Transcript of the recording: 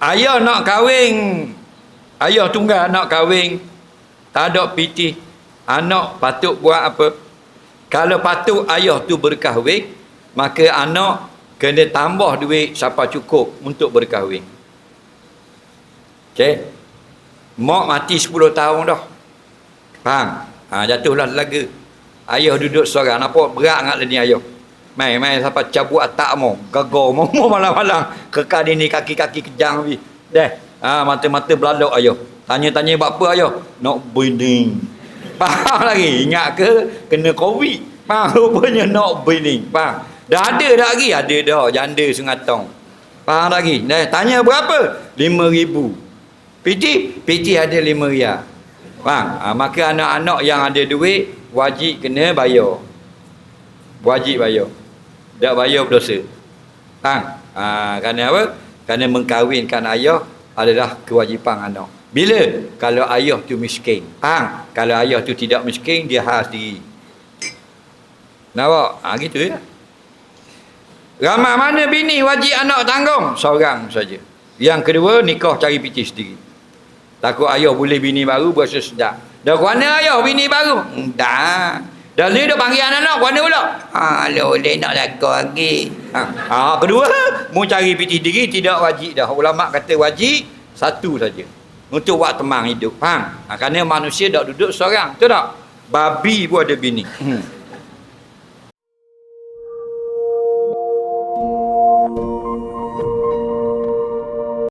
ayah nak kahwin. Ayah tunggal nak kahwin. Tak ada piti anak patut buat apa? Kalau patut ayah tu berkahwin maka anak kena tambah duit siapa cukup untuk berkahwin. Okey? Mak mati 10 tahun dah. Faham? Ha, jatuhlah laga ayah duduk seorang. Nampak berat sangat ni ayah mai mai siapa cabut atak mo gagal mo malam-malam. Kekal ni kaki-kaki kejang bi deh ha, mata-mata belalok ayah tanya-tanya buat apa ayah nak binding. Faham lagi? Ingat ke? Kena covid. Faham? Rupanya nak binding. Faham? Dah ada dah lagi. Ada dah janda sungatong faham lagi? Deh tanya berapa? 5000 PT PT ada 5 riyal faham? Ha, maka anak-anak yang ada duit wajib kena bayar. Wajib bayar tak bayar berdosa. Faham ha, kerana apa? Kerana mengkahwinkan ayah adalah kewajipan anak. Bila? Kalau ayah tu miskin. Faham kalau ayah tu tidak miskin dia harus diri. Nampak? Ha, gitu ya. Ramai mana bini wajib anak tanggung? Seorang saja. Yang kedua nikah cari piti sendiri. Takut ayah boleh bini baru berasa sedap. Dah mana ayah bini baru? Tak dan ni dah panggil anak-anak ke mana pula? Ah, ha, alo, boleh nak laku lagi. Ha. ha, kedua, mu cari piti diri tidak wajib dah. Ulama' kata wajib satu saja. Untuk buat teman hidup. Faham? Ha, kerana manusia tak duduk seorang. Betul tak? Babi pun ada bini. Hmm.